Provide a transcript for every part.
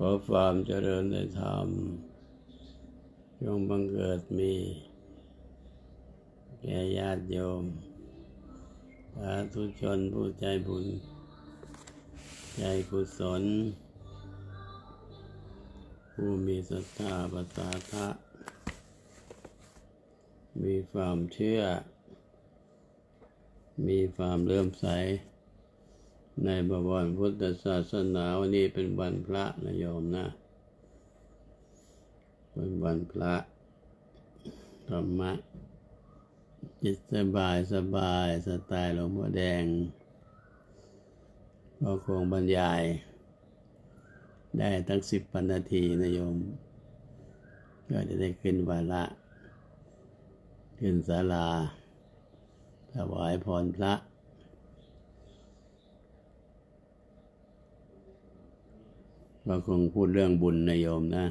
ขอความเจริญในธรรมจงบังเกิดมีแก่ญาติโยมสาธุชนผู้ใจบุญ ใจกุศล ผู้มีศรัทธาประสาทะมีความเชื่อ มีความเลื่อมใส ในบวรพุทธศาสนาวันนี้เป็นวันพระนะโยมนะ เป็นวันพระธรรมะจิตสบายสบาย สไตล์หลวงพ่อแดงก็คงบรรยาย ได้ตั้งสิบปนาทีนะโยม ก็จะได้ขึ้นวาระ ขึ้นศาลาถวายพรพระ ก็คงพูดเรื่องบุญนะโยมนะ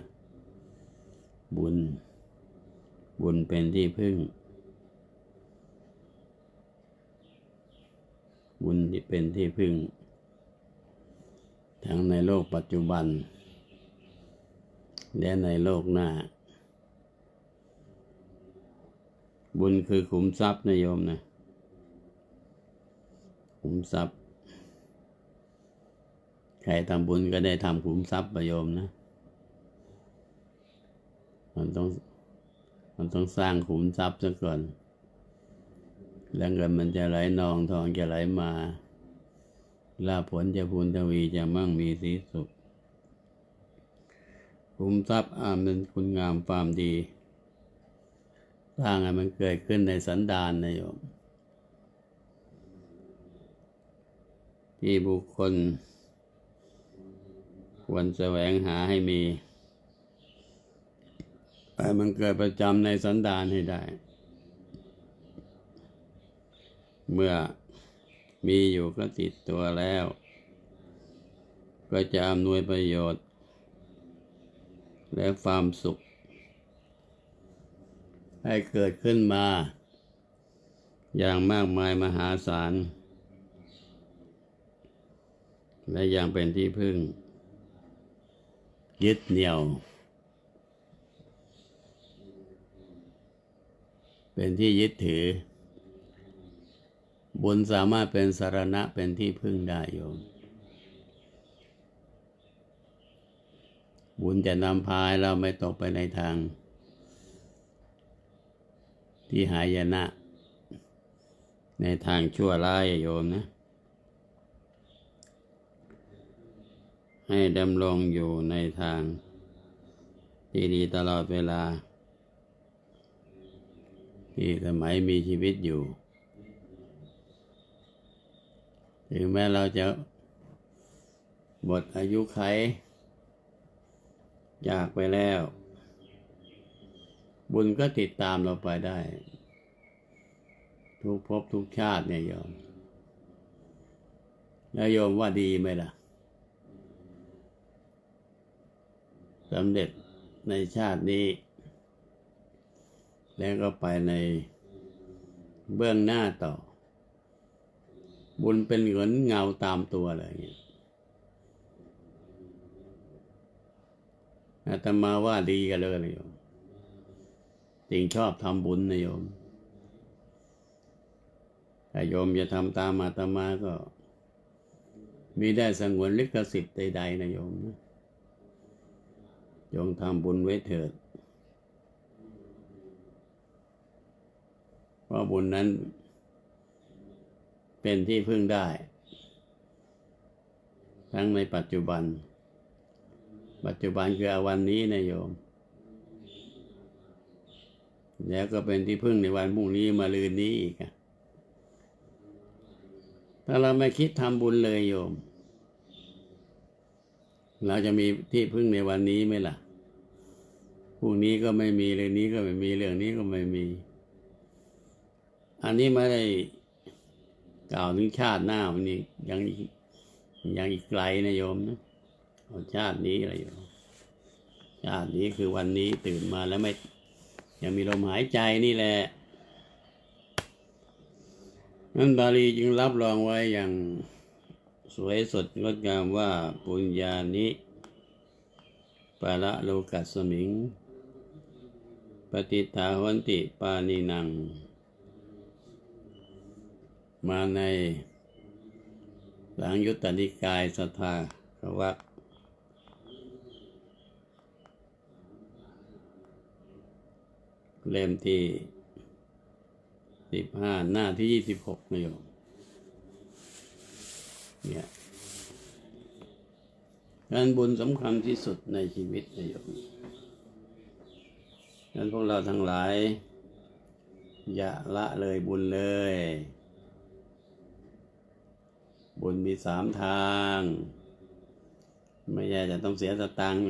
บุญ บุญเป็นที่พึ่ง บุญที่เป็นที่พึ่ง ทั้งในโลกปัจจุบัน และในโลกหน้า บุญคือขุมทรัพย์นะโยมนะ ขุมทรัพย์ ครทำบุญก็ได้ทำขุมทรัพย์ประโยมนะ มันต้อง มันต้องสร้างขุมทรัพย์ซะก่อน แล้วเงินมันจะไหลนองทองจะไหลมาลาภผลจะพูนทวีจะมั่งมีสีสุขขุมทรัพย์อามเป็นคุณงามความดี สร้างให้มันเกิดขึ้นในสันดานนะโยม ที่บุคคล ควรแสวงหาให้มีให้มันเกิดประจำในสันดานให้ได้ เมื่อมีอยู่ก็ติดตัวแล้ว ก็จะอำนวยประโยชน์ และความสุข ให้เกิดขึ้นมา อย่างมากมายมหาศาล และอย่างเป็นที่พึ่ง ยึดเหนี่ยว เป็นที่ยึดถือ บุญสามารถเป็นสารณะเป็นที่พึ่งได้โยม บุญจะนำพาให้เราไม่ตกไปในทาง ที่หายนะ ในทางชั่วร้ายโยมนะ ให้ดำรงอยู่ในทางที่ดีตลอดเวลา ที่สมัยมีชีวิตอยู่ ถึงแม้เราจะหมดอายุไขจากไปแล้ว บุญก็ติดตามเราไปได้ ทุกภพทุกชาติเนี่ยโยมแล้วโยมว่าดีไหมล่ะ สำเร็จในชาตินี้ แล้วก็ไปในเบื้องหน้าต่อ บุญเป็นเหมือนเงาตามตัวอะไรอย่างเงี้ยอาตมาว่าดีกันเลยนะโยมจริงชอบทำบุญนะโยมถ้าโยมจะทำตามอาตมาก็ มีได้สงวนลิขสิทธิ์ใดๆนะโยมนะ จงทำบุญไว้เถิด เพราะบุญนั้น เป็นที่พึ่งได้ ทั้งในปัจจุบัน ปัจจุบันคืออวันนี้นะโยม แล้วก็เป็นที่พึ่งในวันพรุ่งนี้มาลืนนี้อีกถ้าเราไม่คิดทำบุญเลยโยม เราจะมีที่พึ่งในวันนี้ไหมล่ะพรุ่งนี้ก็ไม่มีเรื่องนี้ก็ไม่มีเรื่องนี้ก็ไม่มี อันนี้ไม่ได้กล่าวถึงชาติหน้ามันนี่ยังยังอีกไกลนะโยมนะชาตินี้อะไรอยู่ชาตินี้คือวันนี้ตื่นมาแล้วไม่ยังมีลมหายใจนี่แหละ นั้นบาลีจึงรับรองไว้อย่าง สวยสดงดงามว่าปุญญานิปาละโลกัสสมิง ปฏิทาวันติปานินัง มาใน หลังยุตตนิกายสทาขวักเล่มที่สิบห้าหน้าที่ยี่สิบหกนะโยม เนี่ยการบุญสำคัญที่สุดในชีวิตนะโยมงนั้นพวกเราทั้งหลาย อย่าละเลยบุญเลย บุญมีสามทาง ไม่ใช่จะต้องเสียสตังค์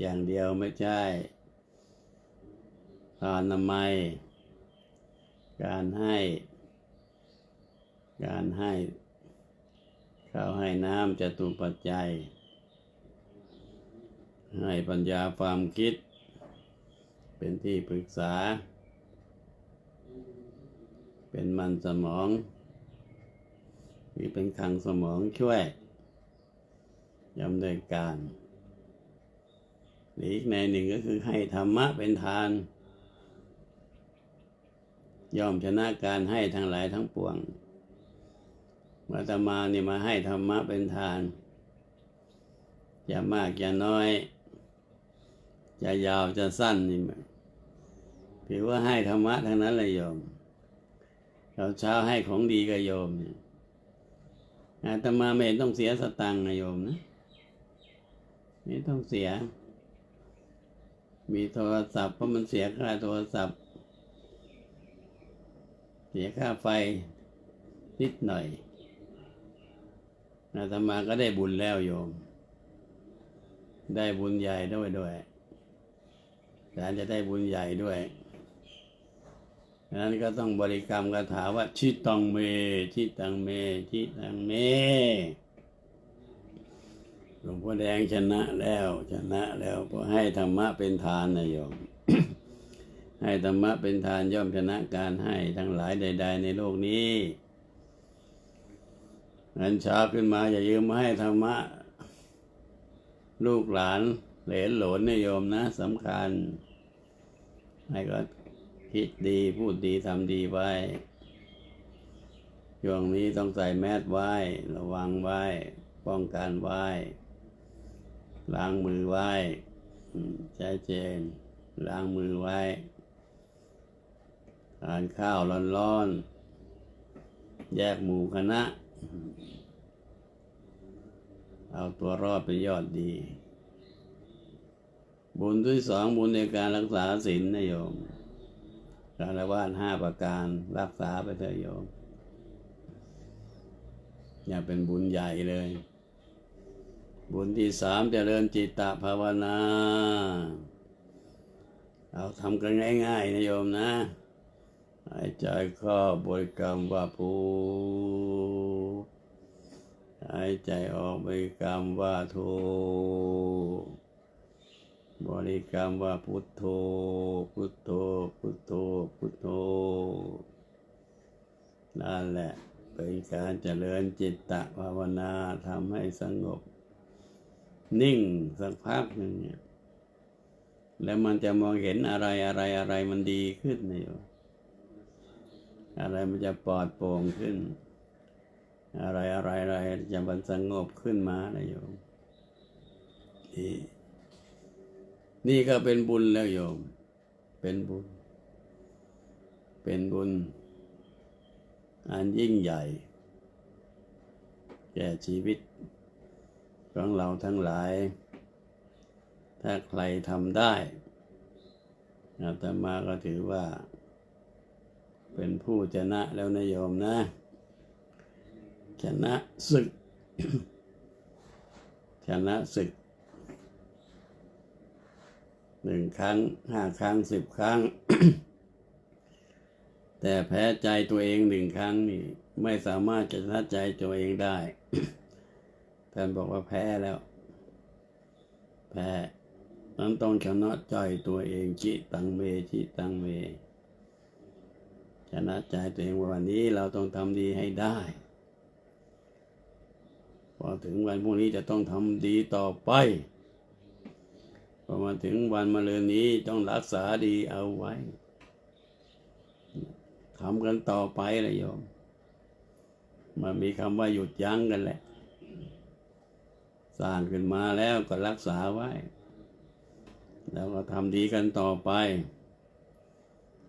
อย่างเดียวไม่ใช่ทานนามัย การให้ การให้ ข้าให้น้ำจะตุปัจจัย ให้ปัญญาความคิด เป็นที่ปรึกษา เป็นมันสมองหรือเป็นคลังสมองช่วยยำเนินการหรืออีกในหนึ่งก็คือให้ธรรมะเป็นทาน ยอมชนะการให้ทั้งหลายทั้งปวง มาตมาเนี่ยมาให้ธรรมะเป็นทาน อย่ามากอย่าน้อยจะยาวจะสั้นนี่มันถือว่าให้ธรรมะทั้งนั้นเลยโยมเราเช้าให้ของดีกับโยมเนี่ยอาตมาไม่ต้องเสียสตังค์นะโยมนะไม่ต้องเสีย มีโทรศัพท์เพราะมันเสียค่าโทรศัพท์ เสียค่าไฟนิดหน่อย อาตมาก็ได้บุญแล้วโยม ได้บุญใหญ่ด้วยด้วยการจะได้บุญใหญ่ด้วยดังนั้นก็ต้องบริกรรมคาถาว่าชิตังเมชิตังเมชิตังเมหลวงพ่อแดงชนะแล้วชนะแล้วเพราะให้ธรรมะเป็นทานนะโยม ให้ธรรมะเป็นทานย่อมชนะการให้ทั้งหลายใด ๆ ในโลกนี้ งั้นเช้าขึ้นมาอย่ายืมมาให้ธรรมะ ลูกหลานเหลนหลนนะโยมนะสำคัญ ให้ก็คิดดีพูดดีทำดีไว้ช่วงนี้ต้องใส่แมสไว้ ระวังไว้ ป้องกันไว้ ล้างมือไว้ใช้เจน ล้างมือไว้ทานข้าวร้อนๆ แยกหมู่คณะ เอาตัวรอดเป็นยอดดี บุญที่สองบุญในการรักษาศีลนะโยมการละวาห้าประการรักษาไปเถอะโยม อย่าเป็นบุญใหญ่เลย บุญที่สามเจริญจิตตภาวนา เอาทำกันง่ายๆนะโยมนะ หายใจเข้าบริกรรมว่าภูหายใจออกบริกรรมว่าโทบริกรรมว่าพุทโธ พุทโธ พุทโธ พุทโธ นั่นแหละเป็นการเจริญจิตตภาวนาทำให้สงบ นิ่งสักพักหนึ่งเนี่ยแล้วมันจะมองเห็นอะไรอะไรอะไรมันดีขึ้นนะโยม อะไรมันจะปลอดโปร่งขึ้น อะไรอะไรอะไรจะมันสงบขึ้นมานะโยมนี่นี่ก็เป็นบุญแล้วโยม เป็นบุญ เป็นบุญ อันยิ่งใหญ่ แก่ชีวิตของเราทั้งหลาย ถ้าใครทำได้อาตมาก็ถือว่า เป็นผู้ชนะแล้วนะโยมนะชนะศึกชนะศึกหนึ่งครั้งห้าครั้งสิบครั้ง แต่แพ้ใจตัวเองหนึ่งครั้งนี่ไม่สามารถจะชนะใจตัวเองได้ท่านบอกว่าแพ้แล้ว แพ้นั้นต้องชนะใจตัวเองจิตังเมจิตังเม ชนะใจตัวเองว่าวันนี้เราต้องทำดีให้ได้ พอถึงวันพรุ่งนี้จะต้องทำดีต่อไป พอมาถึงวันมะเรืนนี้ต้องรักษาดีเอาไว้ทำกันต่อไปเลยโยม มันมีคำว่าหยุดยั้งกันแหละ สร้างขึ้นมาแล้วก็รักษาไว้ แล้วก็ทำดีกันต่อไป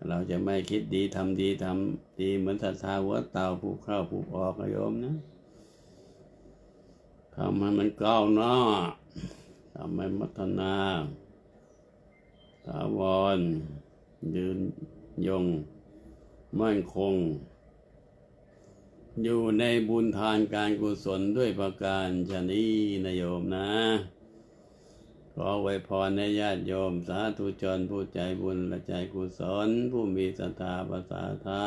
เราจะไม่คิดดีทำดีทำดีเหมือนศรัทธาหัวเต่าผูกเข้าผูกออกนะโยมนะทำให้มันก้าวหน้าทำให้พัฒนาถาวร ยืนยง มั่นคง อยู่ในบุญทานการกุศลด้วยประการชนีนะโยมนะ ขอไว้พรในญาติโยม สาธุชนผู้ใจบุญและใจกุศล ผู้มีศรัทธาภาษาทะ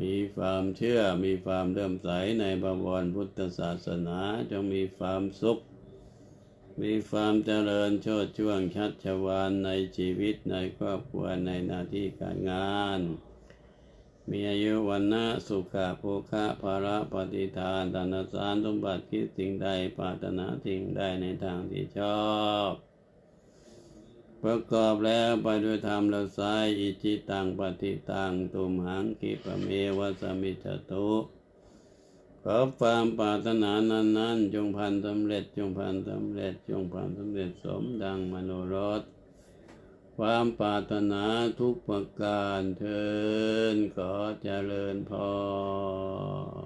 มีความเชื่อมีความเริ่มใสในบวรพุทธศาสนาจงมีความสุข มีความเจริญโชดช่วงชัดชวานในชีวิตในครอบครัวในหน้าที่การงาน มีอายุวันนะสุขะโภคะภาระปฏิทานธนสารสมบัติคิดสิ่งใดปรารถนาสิ่งใดในทางที่ชอบประกอบแล้วไปด้วยธรรมละสายอิจิตังปฏิตังตุมหังคิปเมวะสมิจตุขอความปรารถนานั้นนั้นๆจงพันสำเร็จจงพันสำเร็จจงพันสำเร็จสมดังมโนรส ความปรารถนาทุกประการเทินขอเจริญพร